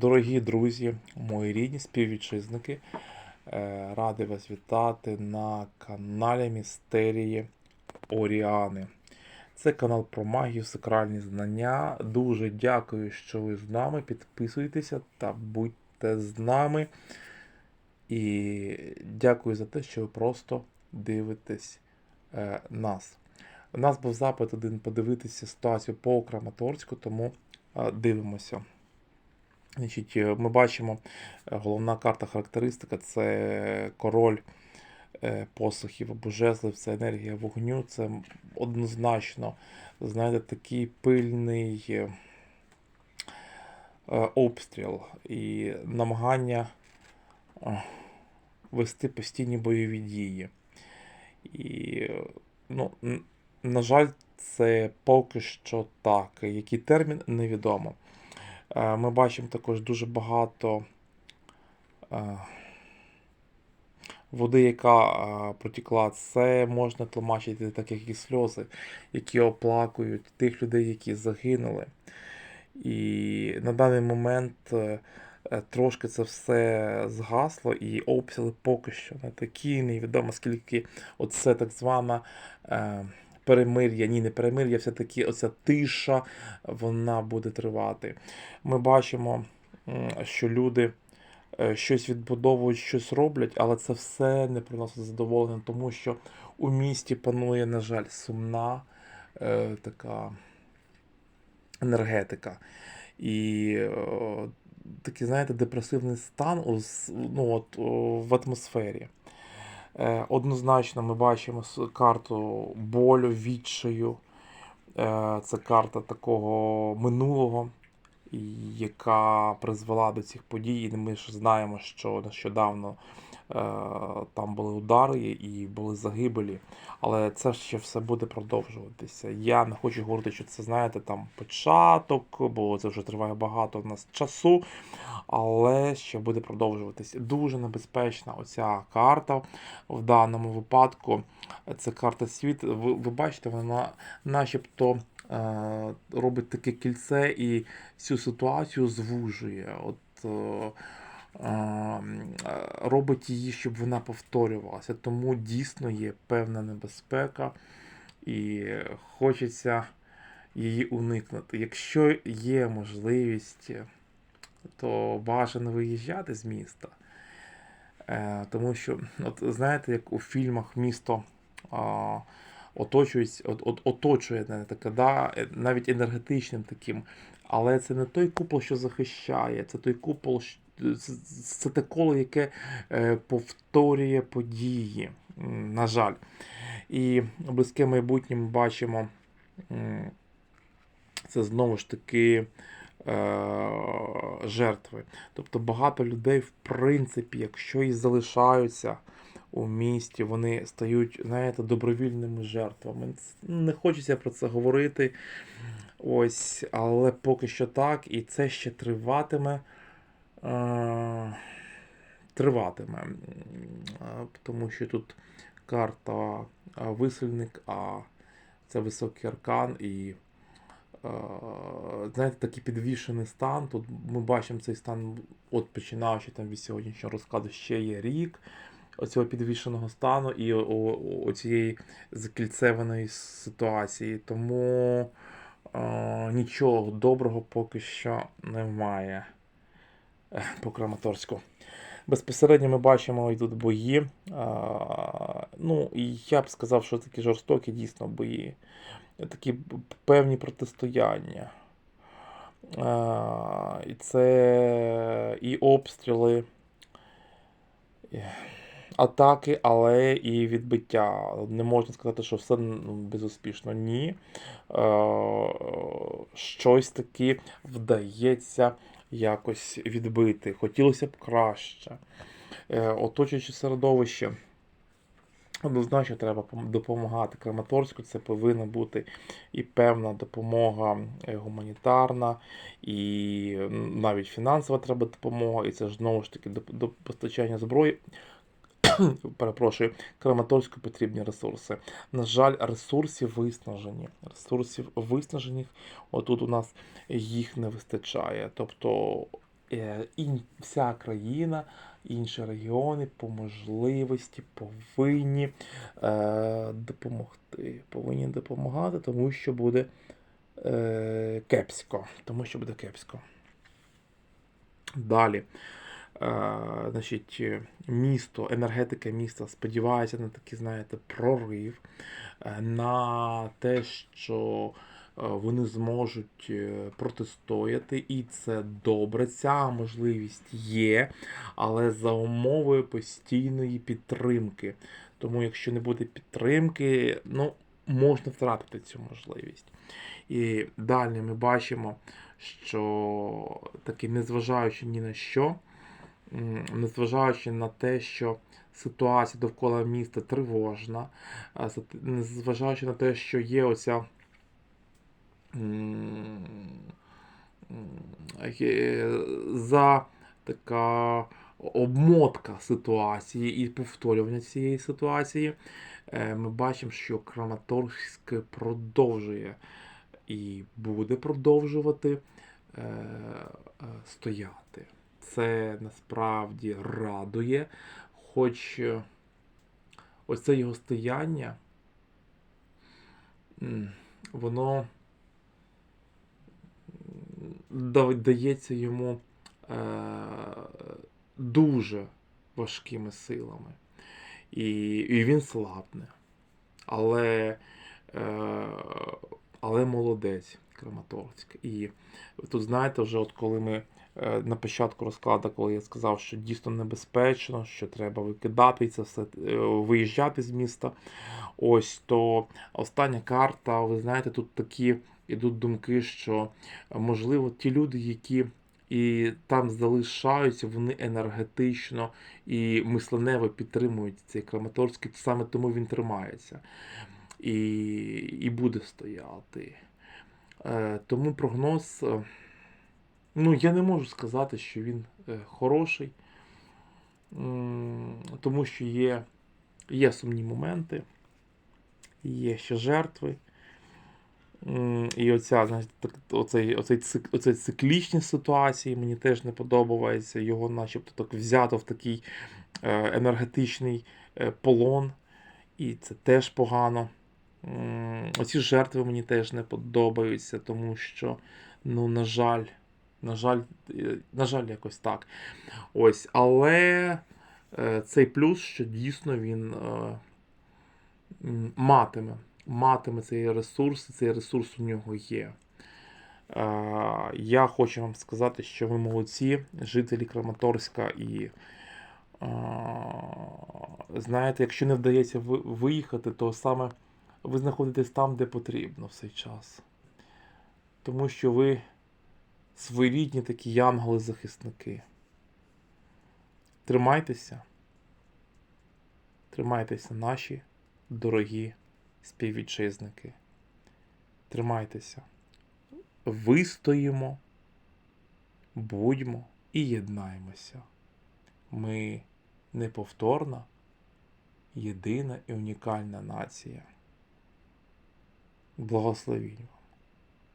Дорогі друзі, мої рідні співвітчизники, е, радий вас вітати на каналі Містерії Оріани. Це канал про магію, сакральні знання. Дуже дякую, що ви з нами. Підписуйтеся та будьте з нами. І дякую за те, що ви просто дивитесь е, нас. У нас був запит один подивитися ситуацію по Краматорську, тому е, дивимося. Значить, е, ми бачимо, е, головна карта характеристика це король е, посохів або жезлів, це енергія вогню. Це однозначно, знаєте, такий пильний обстріл і намагання вести постійні бойові дії. І, ну, на жаль, це поки що так. Який термін невідомо. Е, Ми бачимо також дуже багато е, води, яка е, протікла. Це можна тлумачити так, як і сльози, які оплакують тих людей, які загинули. І на даний момент трошки це все згасло, і обстріли поки що не такі. Невідомо скільки оце так звана. Перемир'я, ні, не перемир'я, все-таки оця тиша, вона буде тривати. Ми бачимо, що люди е, щось відбудовують, щось роблять, але це все не приносить задоволення, тому що у місті панує, на жаль, сумна е, така енергетика. І е, такий, знаєте, депресивний стан у, ну, от, о, в атмосфері. Е, Однозначно ми бачимо карту болю, відчаю. Е, Це карта такого минулого, яка призвела до цих подій. І ми ж знаємо, що нещодавно там були удари і були загибелі. Але це ще все буде продовжуватися. Я не хочу говорити, що це, знаєте, там початок, бо це вже триває багато в нас часу, але ще буде продовжуватися. Дуже небезпечна оця карта в даному випадку. Це карта світ. Ви, ви бачите, вона начебто е, робить таке кільце і цю ситуацію звужує. От, е, е, робить її, щоб вона повторювалася. Тому дійсно є певна небезпека і хочеться її уникнути. Якщо є можливість, то бажано виїжджати з міста. Е, тому що, от знаєте, як у фільмах місто а, оточується, от, от, оточує таке, да, е, навіть енергетичним таким. Але це не той купол, що захищає, це той купол, це, те коло, яке е, повторює події. На жаль. І близьке майбутнє ми бачимо. Це знову ж таки е, жертви. Тобто багато людей, в принципі, якщо і залишаються у місті, вони стають, знаєте, добровільними жертвами. Не хочеться про це говорити. Ось, але поки що так, і це ще триватиме. Триватиме. Тому що тут карта висельник, а це високий аркан і. Знаєте, такий підвішений стан. Тут ми бачимо цей стан, от починаючи там від сьогоднішнього розкладу, ще є рік оцього підвішеного стану і оцієї закільцеваної ситуації. Тому е, нічого доброго поки що немає по Краматорську. Безпосередньо ми бачимо йдуть бої. А, ну, і я б сказав, що такі жорстокі дійсно бої. Такі певні протистояння. А, і це і обстріли, і атаки, але і відбиття. Не можна сказати, що все безуспішно. Ні. Е, щось таки вдається якось відбити. Хотілося б краще. Е, Оточуючи середовище. Однозначно треба допомагати Краматорську. Це повинна бути і певна допомога е, гуманітарна, і навіть фінансова треба допомога, і це ж знову ж таки до, постачання зброї. Перепрошую, Краматорську потрібні ресурси. На жаль, ресурсів виснажені. Ресурсів виснажених, отут у нас їх не вистачає. Тобто е, вся країна, інші регіони по можливості повинні е, допомогти. Повинні допомагати, тому що буде е, кепсько. Тому що буде кепсько. Далі. Е, значить, е, місто, енергетика міста сподівається на такий, знаєте, прорив, е, на те, що вони зможуть протистояти, і це добре. Ця можливість є, але за умовою постійної підтримки. Тому, якщо не буде підтримки, ну, можна втратити цю можливість. І далі ми бачимо, що таки, незважаючи ні на що, незважаючи на те, що ситуація довкола міста тривожна, незважаючи на те, що є оця е, за така обмотка ситуації і повторювання цієї ситуації, е, ми бачимо, що Краматорськ продовжує і буде продовжувати е, стояти. Це насправді радує, хоч е, оце його стояння, воно дається йому е, дуже важкими силами. І, і він слабне. Але, е, але молодець Краматорськ. І тут, знаєте, вже от коли ми е, на початку розкладу, коли я сказав, що дійсно небезпечно, що треба викидати це все е, виїжджати з міста. Ось то остання карта, ви знаєте, тут такі ідуть думки, що е, можливо ті люди, які і там залишаються, вони енергетично і мисленево підтримують цей Краматорський, саме тому він тримається і, і буде стояти. Е, тому прогноз, е, ну, я не можу сказати, що він е, хороший, тому що є, є сумні моменти, є ще жертви. І оця, знаєте, оцей, оцей, оцей циклічні ситуації мені теж не подобається. Його начебто так взято в такий енергетичний полон, і це теж погано. Оці жертви мені теж не подобаються, тому що, ну, на жаль, на жаль, е, на жаль, якось так. Ось, але е, цей плюс, що дійсно він е, матиме, матиме цей ресурс, і цей ресурс у нього є. Я хочу вам сказати, що ви молодці, жителі Краматорська, і знаєте, якщо не вдається виїхати, то саме ви знаходитесь там, де потрібно в цей час. Тому що ви своєрідні такі янголи-захисники. Тримайтеся. Тримайтеся, наші дорогі співвітчизники. Тримайтеся. Вистоїмо, будьмо і єднаємося. Ми неповторна, єдина і унікальна нація. Благословінь.